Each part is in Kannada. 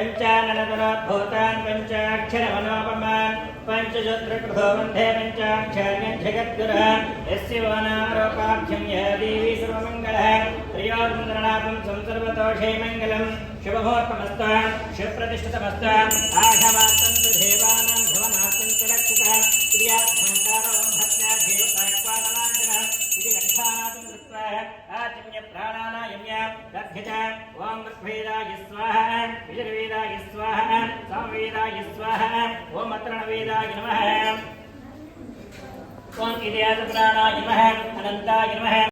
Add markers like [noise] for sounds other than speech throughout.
पञ्चाननतरात् भूतान् पञ्चाक्षरमनोपमान् पञ्चशत्रकृतो वन्धे पञ्चाक्षर्यं जगद्गुरः यस्य वनारोपाख्यं यः देवी सर्वमङ्गलः त्रियोन्द्रनाथं संसर्वतोषे मङ्गलं शुभभोत्तमस्ता शुभप्रतिष्ठितमस्ता देवानां भवनात्तं च भक्त्या देवतायक्वादनाञ्जनः ఇది గంఠానాదం కృత్వా ఆచమ్య ప్రాణానాయమ్య దధ్య చ ఓం ఋగ్వేదాయ స్వాహ యజుర్వేదాయ స్వాహ సామవేదాయ స్వాహ ఓం అత్రణవేదాయ నమః ఓం ఇదేద ప్రాణాయ నమః అనంతాయ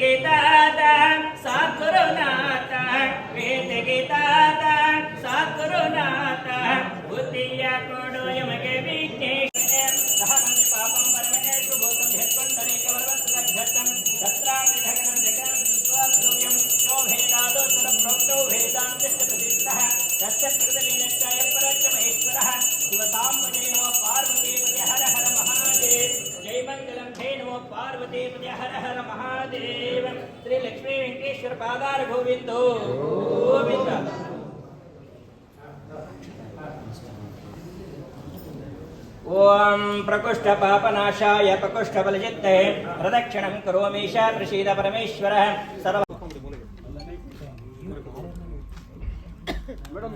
ಗೆ ದಾದ ಸಾಥ್ ಕರೋ ನಾಥ ವೇದ ಗೆ ದಾದ ಸಾಥ್ ಕರೋ ನಾಥ ಬುದ್ಧಿಯ ಕೊಡು ಯಮಗೆ ವಿಜ್ಞೇಶ तस्य प्रकृतलीनश्चाय परश्च महेश्वरः शिवतां मजेन पार्वती पार्वती पते हर हर महादेव। श्री लक्ष्मी वेंकटेश्वर पादार गोविंद। ओम पापनाशाय प्रदक्षिणं करोमीश प्रसीद परमेश्वरः। सर्व मैडम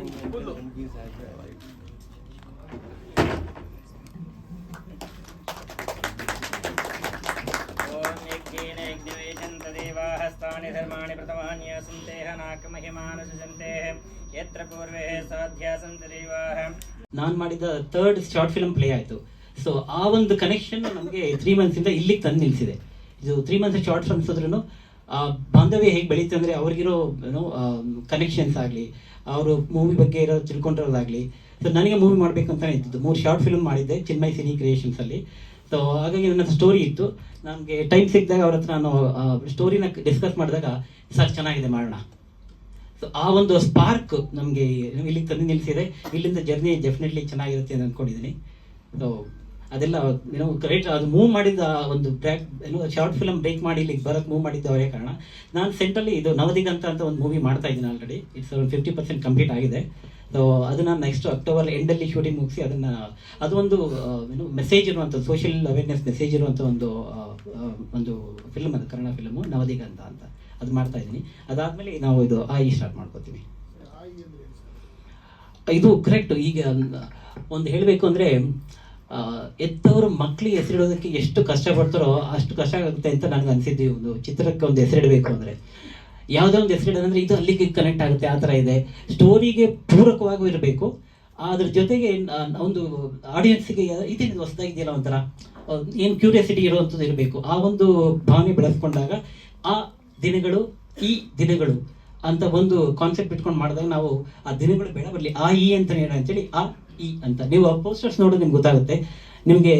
ನಾಕ ಪ್ರಥಮಾನ್ಯಾಸಂತೇಹ ಸಂತೇಹ ಯತ್ರ ಪೂರ್ವೇ ಸಾಧ್ಯ ಸಂತ ದೇವಾಹ ನಾನು ಮಾಡಿದ ಥರ್ಡ್ ಶಾರ್ಟ್ ಫಿಲ್ಮ್ ಪ್ಲೇ ಆಯಿತು. ಸೊ ಆ ಒಂದು ಕನೆಕ್ಷನ್ ನಮಗೆ ತ್ರೀ ಇಂದ ಇಲ್ಲಿಗೆ ತಂದು ನಿಲ್ಸಿದೆ. ಇದು ತ್ರೀ ಮಂತ್ಸ್ ಶಾರ್ಟ್ ಫಿಲ್ಮ್ಸ್ ಹೋದ್ರೂ ಬಾಂಧವ್ಯ ಹೇಗೆ ಬೆಳೀತು ಅಂದರೆ ಅವ್ರಿಗಿರೋ ಏನೋ ಕನೆಕ್ಷನ್ಸ್ ಆಗಲಿ, ಅವರು ಮೂವಿ ಬಗ್ಗೆ ಇರೋ ತಿಳ್ಕೊಂಡಿರೋದಾಗಲಿ. ಸೊ ನನಗೆ ಮೂವಿ ಮಾಡಬೇಕು ಅಂತಲೇ ಮೂರು ಶಾರ್ಟ್ ಫಿಲ್ಮ್ ಮಾಡಿದ್ದೆ ಚೆನ್ನೈ ಸಿನಿ ಕ್ರಿಯೇಷನ್ಸಲ್ಲಿ ಸೊ ಹಾಗಾಗಿ ನನ್ನ ಸ್ಟೋರಿ ಇತ್ತು. ನನಗೆ ಟೈಮ್ ಸಿಕ್ಕಿದಾಗ ಅವ್ರ ಹತ್ರ ನಾನು ಸ್ಟೋರಿನ ಡಿಸ್ಕಸ್ ಮಾಡಿದಾಗ ಸರ್ ಚೆನ್ನಾಗಿದೆ, ಮಾಡೋಣ. ಸೊ ಆ ಒಂದು ಸ್ಪಾರ್ಕ್ ನಮಗೆ ಇಲ್ಲಿಗೆ ತಂದು ನಿಲ್ಲಿಸಿದೆ. ಇಲ್ಲಿಂದ ಜರ್ನಿ ಡೆಫಿನೆಟ್ಲಿ ಚೆನ್ನಾಗಿರುತ್ತೆ ಅಂತ ಅಂದ್ಕೊಂಡಿದ್ದೀನಿ ಸೊ ಅದೆಲ್ಲ ಏನೋ ಕ್ರೈಟ್ ಅದು ಮೂವ್ ಮಾಡಿದ ಒಂದು ಟ್ರ್ಯಾಕ್ ಏನೋ ಶಾರ್ಟ್ ಫಿಲಮ್ ಬ್ರೇಕ್ ಮಾಡಿ ಇಲ್ಲಿಗೆ ಬರೋಕ್ಕೆ ಮೂವ್ ಮಾಡಿದ್ದು ಅವರೇ ಕಾರಣ. ನಾನು ಸೆಂಟ್ರಲ್ಲಿ ಇದು ನವದಿಗಂತ ಅಂತ ಒಂದು ಮೂವಿ ಮಾಡ್ತಾ ಇದ್ದೀನಿ ಆಲ್ರೆಡಿ ಇಟ್ಸ್ ಒಂದು ಫಿಫ್ಟಿ ಪರ್ಸೆಂಟ್ ಕಂಪ್ಲೀಟ್ ಆಗಿದೆ. ಅದನ್ನು ನೆಕ್ಸ್ಟ್ ಅಕ್ಟೋಬರ್ ಎಂಡಲ್ಲಿ ಶೂಟಿಂಗ್ ಮುಗಿಸಿ ಅದನ್ನು ಅದು ಒಂದು ಆ, ಏನು ಮೆಸೇಜ್ ಇರುವಂಥ ಸೋಷಿಯಲ್ ಅವೇರ್ನೆಸ್ ಮೆಸೇಜ್ ಇರುವಂಥ ಒಂದು ಒಂದು ಫಿಲ್ಮ್ ಅದು ಕನ್ನಡ ಫಿಲ್ಮು ನವದಿಗಂತ ಅಂತ. ಅದು ಮಾಡ್ತಾ ಇದ್ದೀನಿ. ಅದಾದಮೇಲೆ ನಾವು ಇದು ಆಯಿ ಸ್ಟಾರ್ಟ್ ಮಾಡ್ಕೋತೀವಿ. ಇದು ಕರೆಕ್ಟ್ ಈಗ ಒಂದು ಹೇಳಬೇಕು ಅಂದರೆ ಎತ್ತವರು ಮಕ್ಕಳಿಗೆ ಹೆಸರಿಡೋದಕ್ಕೆ ಎಷ್ಟು ಕಷ್ಟಪಡ್ತಾರೋ ಅಷ್ಟು ಕಷ್ಟ ಆಗುತ್ತೆ ಅಂತ ನನಗೆ ಅನಿಸಿದ್ದು ಒಂದು ಚಿತ್ರಕ್ಕೆ ಒಂದು ಹೆಸರಿಡಬೇಕು ಅಂದರೆ. ಯಾವುದೇ ಒಂದು ಹೆಸರಿಡೋದಂದ್ರೆ ಇದು ಅಲ್ಲಿಗೆ ಕನೆಕ್ಟ್ ಆಗುತ್ತೆ, ಆ ಥರ ಇದೆ. ಸ್ಟೋರಿಗೆ ಪೂರಕವಾಗೂ ಇರಬೇಕು. ಅದ್ರ ಜೊತೆಗೆ ಒಂದು ಆಡಿಯನ್ಸ್ಗೆ ಇದೇನಿದೆ ಹೊಸದಾಗಿದೆಯಲ್ಲ ಒಂಥರ ಏನು ಕ್ಯೂರಿಯಾಸಿಟಿ ಇರುವಂಥದ್ದು ಇರಬೇಕು. ಆ ಒಂದು ಭಾವನೆ ಬೆಳೆಸ್ಕೊಂಡಾಗ ಆ ದಿನಗಳು, ಈ ದಿನಗಳು ಅಂತ ಒಂದು ಕಾನ್ಸೆಪ್ಟ್ ಇಟ್ಕೊಂಡು ಮಾಡಿದಾಗ ನಾವು ಆ ದಿನಗಳು ಬೇಡ, ಬರಲಿ, ಆ ಈ ಅಂತ ಹೇಳ ಅಂತೇಳಿ, ಆ ಈ ಅಂತ. ನೀವು ಆ ಪೋಸ್ಟರ್ಸ್ ನೋಡೋದು ನಿಮ್ಗೆ ಗೊತ್ತಾಗುತ್ತೆ. ನಿಮಗೆ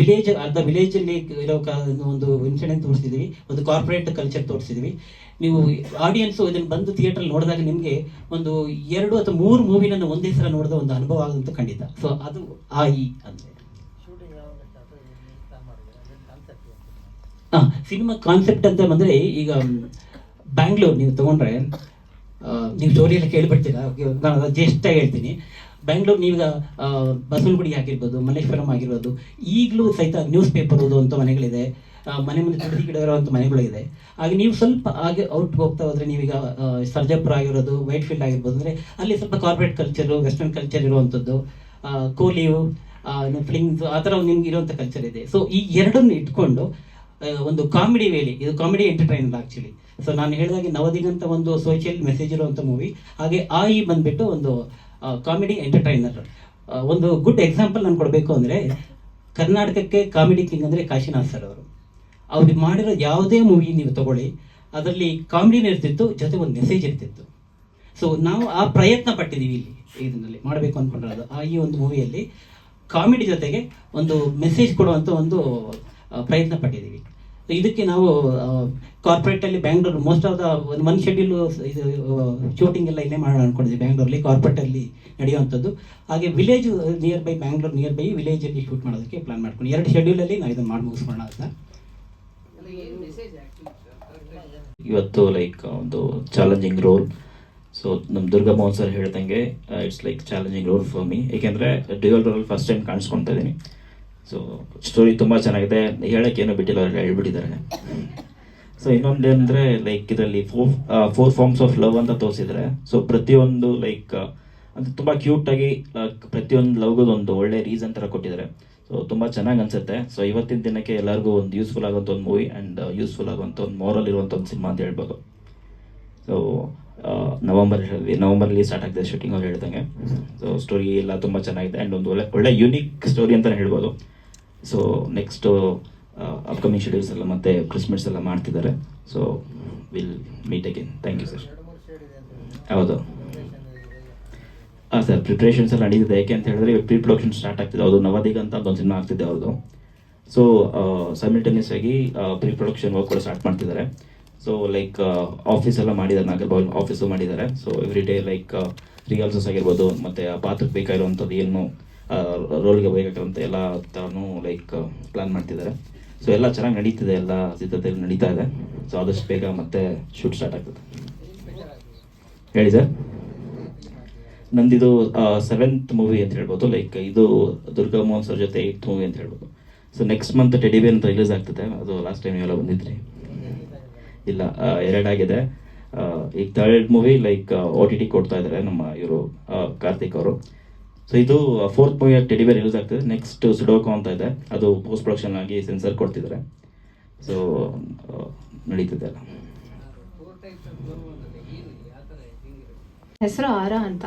ವಿಲೇಜ್ ಅರ್ಧ ವಿಲೇಜ್ ಅಲ್ಲಿ ಇರೋ ಒಂದು ಇನ್ಸಿಡೆಂಟ್ ತೋರಿಸಿದೀವಿ. ಒಂದು ಕಾರ್ಪೊರೇಟ್ ಕಲ್ಚರ್ ತೋರಿಸಿದೀವಿ. ನೀವು ಆಡಿಯನ್ಸ್ ಇದನ್ನು ಬಂದು ಥಿಯೇಟರ್ ನೋಡಿದಾಗ ನಿಮಗೆ ಒಂದು ಎರಡು ಅಥವಾ ಮೂರು ಮೂವಿನ ಒಂದೇ ಸಲ ನೋಡಿದ ಒಂದು ಅನುಭವ ಆಗುವಂತ ಖಂಡಿತ. ಸೊ ಅದು ಆ ಇ ಅಂದ್ರೆ. ಹಾಂ ಸಿನಿಮಾ ಕಾನ್ಸೆಪ್ಟ್ ಅಂತ ಬಂದರೆ ಈಗ ಬ್ಯಾಂಗ್ಳೂರ್ ನೀವು ತಗೊಂಡ್ರೆ ನೀವು ಸ್ಟೋರಿ ಎಲ್ಲ ಕೇಳಿಬಿಡ್ತೀರಾ? ನಾನು ಜಸ್ಟ್ ಹೇಳ್ತೀನಿ. ಬ್ಯಾಂಗ್ಳೂರ್ ನೀವೀಗ ಬಸವನಗುಡಿ ಆಗಿರ್ಬೋದು ಮಲ್ಲೇಶ್ವರಂ ಆಗಿರ್ಬೋದು ಈಗಲೂ ಸಹಿತ ನ್ಯೂಸ್ ಪೇಪರ್ ಓದುವಂಥ ಮನೆಗಳಿದೆ. ಮನೆ ಮುಂದೆ ತುಳಸಿ ಗಿಡ ಇರುವಂಥ ಮನೆಗಳಿದೆ ಹಾಗೆ ನೀವು ಸ್ವಲ್ಪ ಹಾಗೆ ಔಟ್ ಹೋಗ್ತಾ ಹೋದರೆ ನೀವೀಗ ಸರ್ಜಾಪುರ ಆಗಿರೋದು ವೈಟ್ ಫೀಲ್ಡ್ ಆಗಿರ್ಬೋದು ಅಂದರೆ ಅಲ್ಲಿ ಸ್ವಲ್ಪ ಕಾರ್ಪೊರೇಟ್ ಕಲ್ಚರು ವೆಸ್ಟರ್ನ್ ಕಲ್ಚರ್ ಇರುವಂಥದ್ದು ಕೋಲಿಯು ಫ್ಲಿಂಗ್ಸ್ ಆ ಥರ ನಿಮ್ಗೆ ಇರುವಂಥ ಕಲ್ಚರ್ ಇದೆ. ಸೊ ಈ ಎರಡನ್ನು ಇಟ್ಕೊಂಡು ಒಂದು ಕಾಮಿಡಿ ವೇಲಿ ಇದು ಕಾಮಿಡಿ ಎಂಟರ್ಟೈನರ್ ಆ್ಯಕ್ಚುಲಿ ಸೊ ನಾನು ಹೇಳಿದಾಗೆ ನವದಿಗಂತ ಒಂದು ಸೋಷಿಯಲ್ ಮೆಸೇಜ್ ಇರುವಂಥ ಮೂವಿ ಹಾಗೆ ಆ ಈ ಬಂದ್ಬಿಟ್ಟು ಒಂದು ಕಾಮಿಡಿ ಎಂಟರ್ಟೈನರ್ ಒಂದು ಗುಡ್ ಎಕ್ಸಾಂಪಲ್ ನಾನು ಕೊಡಬೇಕು ಅಂದರೆ, ಕರ್ನಾಟಕಕ್ಕೆ ಕಾಮಿಡಿ ಕಿಂಗ್ ಅಂದರೆ ಕಾಶಿನಾಥ್ ಸರ್ ಅವರು. ಅವ್ರಿಗೆ ಮಾಡಿರೋ ಯಾವುದೇ ಮೂವಿ ನೀವು ತಗೊಳ್ಳಿ, ಅದರಲ್ಲಿ ಕಾಮಿಡಿನೂ ಇರ್ತಿತ್ತು, ಜೊತೆ ಒಂದು ಮೆಸೇಜ್ ಇರ್ತಿತ್ತು. ಸೊ ನಾವು ಆ ಪ್ರಯತ್ನ ಪಟ್ಟಿದ್ದೀವಿ ಇಲ್ಲಿ ಇದರಲ್ಲಿ ಮಾಡಬೇಕು ಅಂದ್ಕೊಂಡಿರೋದು ಆ ಈ ಒಂದು ಮೂವಿಯಲ್ಲಿ ಕಾಮಿಡಿ ಜೊತೆಗೆ ಒಂದು ಮೆಸೇಜ್ ಕೊಡುವಂಥ ಒಂದು ಪ್ರಯತ್ನ ಪಟ್ಟಿದ್ದೀವಿ. ಇದಕ್ಕೆ ನಾವು ಕಾರ್ಪೊರೇಟಲ್ಲಿ Bangalore most of the one schedule ಇದು ಶೂಟಿಂಗ್ ಎಲ್ಲ ಇಲ್ಲೇ ಮಾಡೋಣ ಅನ್ಕೊಂಡಿದ್ವಿ ಬ್ಯಾಂಗ್ಳೂರಲ್ಲಿ ಕಾರ್ಪೊರೇಟಲ್ಲಿ ನಡೆಯುವಂಥದ್ದು. ಹಾಗೆ village nearby Bangalore nearby ವಿಲೇಜಲ್ಲಿ ಶೂಟ್ ಮಾಡೋದಕ್ಕೆ ಪ್ಲಾನ್ ಮಾಡ್ಕೊಂಡು, ಎರಡು ಶೆಡ್ಯೂಲಲ್ಲಿ ನಾವು ಇದನ್ನು ಮಾಡಿ ಮುಗಿಸ್ಕೊಳ್ಳೋಣ ಅಂತ. ಇವತ್ತು ಲೈಕ್ ಒಂದು ಚಾಲೆಂಜಿಂಗ್ ರೋಲ್ ಸೊ ನಮ್ಮ ದುರ್ಗಾ ಮೋಹನ್ ಸರ್ ಹೇಳ್ದಂಗೆ it's like challenging role for me ಏಕೆಂದರೆ ಡ್ಯುಯಲ್ ರೋಲ್ ಫಸ್ಟ್ ಟೈಮ್ ಕಾಣಿಸ್ಕೊಂತ ಇದ್ದೀನಿ. ಸೊ ಸ್ಟೋರಿ ತುಂಬ ಚೆನ್ನಾಗಿದೆ. ಹೇಳಕ್ಕೆ ಏನೋ ಬಿಟ್ಟಿಲ್ಲ ಅವ್ರಿಗೆ ಹೇಳ್ಬಿಟ್ಟಿದ್ದಾರೆ. ಸೊ ಇನ್ನೊಂದು ಏನಂದರೆ ಲೈಕ್ ಇದರಲ್ಲಿ four four forms of love ಅಂತ ತೋರಿಸಿದ್ದಾರೆ ಸೊ ಪ್ರತಿಯೊಂದು ಲೈಕ್ ಅದು ತುಂಬ ಕ್ಯೂಟಾಗಿ ಪ್ರತಿಯೊಂದು ಲವ್ಗೂ ಒಂದು ಒಳ್ಳೆ ರೀಸನ್ ಥರ ಕೊಟ್ಟಿದ್ದಾರೆ. ಸೊ ತುಂಬ ಚೆನ್ನಾಗಿ ಅನ್ಸುತ್ತೆ. ಸೊ ಇವತ್ತಿನ ದಿನಕ್ಕೆ ಎಲ್ಲರಿಗೂ ಒಂದು ಯೂಸ್ಫುಲ್ ಆಗುವಂಥ ಒಂದು ಮೂವಿ ಆ್ಯಂಡ್ ಯೂಸ್ಫುಲ್ ಆಗುವಂಥ ಒಂದು ಮೋರಲ್ ಇರುವಂಥ ಒಂದು ಸಿನಿಮಾ ಅಂತ ಹೇಳ್ಬೋದು. ಸೊ ನವಂಬರ್ ನವಂಬರಲ್ಲಿ ಸ್ಟಾರ್ಟ್ ಆಗಿದೆ ಶೂಟಿಂಗ್ ಅವ್ರು ಹೇಳ್ದಂಗೆ. ಸೊ ಸ್ಟೋರಿ ಎಲ್ಲ ತುಂಬ ಚೆನ್ನಾಗಿದೆ ಆ್ಯಂಡ್ ಒಂದು ಒಳ್ಳೆ ಒಳ್ಳೆ ಯೂನಿಕ್ ಸ್ಟೋರಿ ಅಂತಲೇ ಹೇಳ್ಬೋದು. ಸೊ ನೆಕ್ಸ್ಟು ಅಪ್ಕಮಿಂಗ್ ಶೆಡ್ಯೂಲ್ಸ್ ಎಲ್ಲ ಮತ್ತೆ ಕ್ರಿಸ್ಮಸ್ ಎಲ್ಲ ಮಾಡ್ತಿದ್ದಾರೆ. So will meet again thank you sir ಹೌದು. ಹಾಂ ಸರ್ ಪ್ರಿಪ್ರೇಷನ್ಸ್ ಎಲ್ಲ ನಡೀತಿದೆ. ಯಾಕೆ ಅಂತ ಹೇಳಿದ್ರೆ ಪ್ರೀ ಪ್ರೊಡಕ್ಷನ್ ಸ್ಟಾರ್ಟ್ ಆಗ್ತಿದೆ. ಅದು ನವದಿಗ ಅಂತ ಒಂದು ಸಿನಿಮಾ ಆಗ್ತಿದೆ ಅವ್ರದ್ದು ಸೊ ಸೈಮಿಲ್ಟೇನಿಯಸ್ ಆಗಿ ಪ್ರೀ ಪ್ರೊಡಕ್ಷನ್ ವರ್ಕ್ ಕೂಡ ಸ್ಟಾರ್ಟ್ ಮಾಡ್ತಿದ್ದಾರೆ. ಸೊ ಲೈಕ್ ಆಫೀಸ್ ಎಲ್ಲ ಮಾಡಿದ್ದಾರೆ. ನಾಗರ್ಬಾಲ್ ಆಫೀಸು ಮಾಡಿದ್ದಾರೆ. So every day like rehearsals ಆಗಿರ್ಬೋದು, ಮತ್ತು ಆ ಪಾತ್ರಕ್ಕೆ ಬೇಕಾಗಿರುವಂಥದ್ದು ಏನು ರೋಲ್ಗೆ ಬೇಕಾಗಿರುವಂಥ ಎಲ್ಲ ಥರನೂ ಲೈಕ್ ಪ್ಲ್ಯಾನ್ ಮಾಡ್ತಿದ್ದಾರೆ. ಸೊ ಎಲ್ಲ ಚೆನ್ನಾಗಿ ನಡೀತಿದೆ, ಎಲ್ಲ ಸಿದ್ಧತೆಯಲ್ಲಿ ನಡೀತಾ ಇದೆ. ಸೊ ಆದಷ್ಟು ಬೇಗ ಮತ್ತೆ ಶೂಟ್ ಸ್ಟಾರ್ಟ್ ಆಗ್ತದೆ. ಹೇಳಿ ಸರ್. ನಂದಿದು ಸೆವೆಂತ್ ಮೂವಿ ಅಂತ ಹೇಳ್ಬೋದು ಲೈಕ್ ಇದು ದುರ್ಗಾ ಮೋಹನ್ ಸರ್ ಜೊತೆ ಏಯ್ತ್ ಮೂವಿ ಅಂತ ಹೇಳ್ಬೋದು. ಸೊ ನೆಕ್ಸ್ಟ್ ಮಂತ್ ಟೆಡಿಬೇನ್ ಅಂತ ರಿಲೀಸ್ ಆಗ್ತದೆ. ಅದು ಲಾಸ್ಟ್ ಟೈಮ್ ಎಲ್ಲ ಬಂದಿದ್ರಿ. ಇಲ್ಲ ಎರಡಾಗಿದೆ ಈಗ third movie like O T T ಕೊಡ್ತಾ ಇದ್ದಾರೆ ನಮ್ಮ ಇವರು ಕಾರ್ತಿಕ್ ಅವರು. ಸೊ ಇದು ಫೋರ್ತ್ ಮೂವಿ ಬೇರ್ ಯೂಸ್ ಆಗ್ತದೆ. ನೆಕ್ಸ್ಟ್ ಸುಡೋಕೋ ಅಂತ ಇದೆ. ಅದು ಪೋಸ್ಟ್ ಪ್ರೊಡಕ್ಷನ್ ಆಗಿ ಸೆನ್ಸರ್ ಕೊಡ್ತಿದ್ದಾರೆ. ಸೊ ನಡೀತಿದೆ ಹೆಸರು ಆರ ಅಂತ.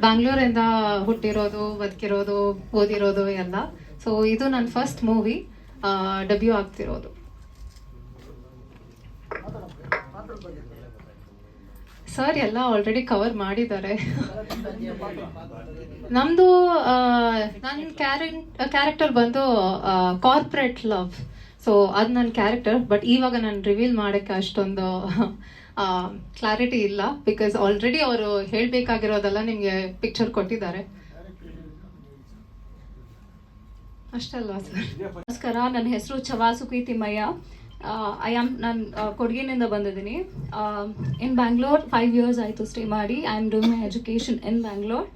ಬ್ಯಾಂಗ್ಳೂರಿಂದ ಹುಟ್ಟಿರೋದು, ಬದುಕಿರೋದು, ಓದಿರೋದು ಎಲ್ಲ. ಸೊ ಇದು ನನ್ನ ಫಸ್ಟ್ ಮೂವಿ ಡೆಬ್ಯೂ ಆಗ್ತಿರೋದು. ಸರ್ ಎಲ್ಲ ಆಲ್ರೆಡಿ ಕವರ್ ಮಾಡಿದ್ದಾರೆ. [laughs] ನಮ್ದು ನನ್ನ ಕ್ಯಾರೆಕ್ಟರ್ ಬಂದು ಕಾರ್ಪೊರೇಟ್ ಲವ್ ಸೊ ಅದು ನನ್ನ ಕ್ಯಾರೆಕ್ಟರ್ ಬಟ್ ಇವಾಗ ನಾನು ರಿವೀಲ್ ಮಾಡೋಕ್ಕೆ ಅಷ್ಟೊಂದು ಕ್ಲಾರಿಟಿ ಇಲ್ಲ. ಬಿಕಾಸ್ ಆಲ್ರೆಡಿ ಅವರು ಹೇಳಬೇಕಾಗಿರೋದೆಲ್ಲ ನಿಮಗೆ ಪಿಕ್ಚರ್ ಕೊಟ್ಟಿದ್ದಾರೆ. ಅಷ್ಟಲ್ವಾ ಸರ್? ನಮಸ್ಕಾರ ನನ್ನ ಹೆಸರು ಚವಾಸುಕಿ ತಿಮ್ಮಯ್ಯ ಐ ಆಮ್ ನಾನು ಕೊಡಗಿನಿಂದ ಬಂದಿದ್ದೀನಿ. ಇನ್ ಬ್ಯಾಂಗ್ಳೂರ್ ಫೈವ್ ಇಯರ್ಸ್ ಆಯಿತು ಸ್ಟೇ ಮಾಡಿ. I am doing my education in Bangalore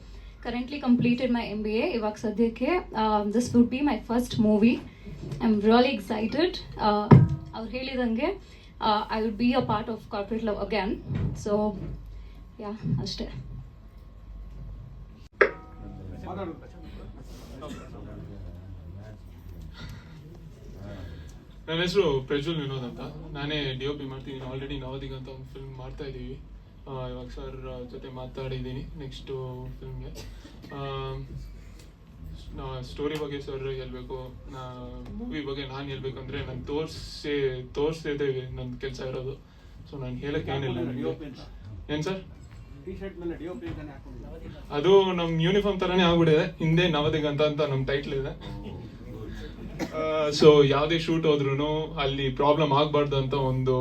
currently completed my M B A ಇವಾಗ ಸದ್ಯಕ್ಕೆ this would be my first movie I am really excited ಅವ್ರು ಹೇಳಿದಂಗೆ I would be a part of corporate love again so yeah ಅಷ್ಟೇ. ನನ್ನ ಹೆಸರು ಪ್ರಜ್ವಲ್ ವಿನೋದ್ ಅಂತ. ನಾನೇ ಡಿ ಒ ಪಿ ಮಾಡ್ತೀನಿ. ಆಲ್ರೆಡಿ ನವದಿಗ ಅಂತ ಒಂದು ಫಿಲ್ಮ್ ಮಾಡ್ತಾ ಇದ್ದೀವಿ. ಇವಾಗ ಸರ್ ಜೊತೆ ಮಾತಾಡಿದ್ದೀನಿ ನೆಕ್ಸ್ಟು ಫಿಲ್ಮ್ಗೆ ಸ್ಟೋರಿ ಬಗ್ಗೆ ಸರ್ ಹೇಳ್ಬೇಕು. ನಾ ಮೂವಿ ಬಗ್ಗೆ ನಾನು ಹೇಳ್ಬೇಕು ಅಂದರೆ ನಾನು ತೋರಿಸಿ ತೋರಿಸ್ತಿದ್ದೆ ನನ್ನ ಕೆಲಸ ಇರೋದು. ಸೊ ನಾನು ಹೇಳಕ್ಕೆ ಏನಿಲ್ಲ ಏನು ಸರ್ ಅದು ನಮ್ಮ ಯೂನಿಫಾರ್ಮ್ ತರನೇ ಆಗ್ಬಿಟ್ಟಿದೆ. ಹಿಂದೆ ನವದಿಗ ಅಂತ ಅಂತ ನಮ್ಮ ಟೈಟ್ಲ್ ಇದೆ. ಸೊ ಯಾವುದೇ ಶೂಟ್ ಹೋದ್ರೂ ಅಲ್ಲಿ ಪ್ರಾಬ್ಲಮ್ ಆಗಬಾರ್ದು ಅಂತ ಒಂದು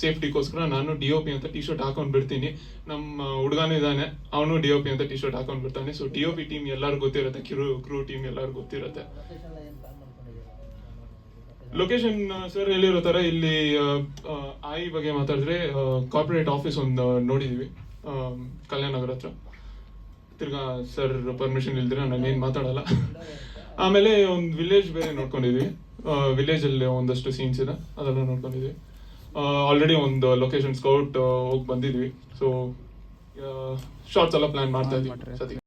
ಸೇಫ್ಟಿಗೋಸ್ಕರ ನಾನು ಡಿ ಒ ಪಿ ಅಂತ ಟಿ ಶರ್ಟ್ ಹಾಕೊಂಡು ಬಿಡ್ತೀನಿ. ನಮ್ಮ ಹುಡುಗನೂ ಇದ್ದಾನೆ. ಅವನು ಡಿ ಒ ಪಿ ಅಂತ ಟಿ ಶರ್ಟ್ ಹಾಕೊಂಡು ಬಿಡ್ತಾನೆ. So D O P team ಎಲ್ಲರಿಗೂ ಗೊತ್ತಿರುತ್ತೆ. ಕ್ರೂ ಕ್ರೂ ಟೀಮ್ ಎಲ್ಲರೂ ಗೊತ್ತಿರುತ್ತೆ. ಲೊಕೇಶನ್ ಸರ್ ಹೇಳಿರೋ ಥರ ಇಲ್ಲಿ ಆಯಿ ಬಗ್ಗೆ ಮಾತಾಡಿದ್ರೆ ಕಾರ್ಪೊರೇಟ್ ಆಫೀಸ್ ಒಂದು ನೋಡಿದೀವಿ. ಕಲ್ಯಾಣ ನಗರ ಹತ್ರ. ತಿರ್ಗಾ ಸರ್ ಪರ್ಮಿಷನ್ ಇಲ್ದಿರ ನಾನು ಏನು ಮಾತಾಡಲ್ಲ. ಆಮೇಲೆ ಒಂದು ವಿಲೇಜ್ ಬೇರೆ ನೋಡ್ಕೊಂಡಿದ್ವಿ. ವಿಲೇಜ್ ಅಲ್ಲಿ ಒಂದಷ್ಟು ಸೀನ್ಸ್ ಇದೆ ಅದೆಲ್ಲ ನೋಡ್ಕೊಂಡಿದ್ವಿ. ಆಲ್ರೆಡಿ ಒಂದು ಲೊಕೇಶನ್ ಸ್ಕೌಟ್ ಹೋಗಿ ಬಂದಿದ್ವಿ. ಸೊ ಶಾರ್ಟ್ಸ್ ಎಲ್ಲ ಪ್ಲಾನ್ ಮಾಡ್ತಾ ಇದ್ವಿ ಸತಿ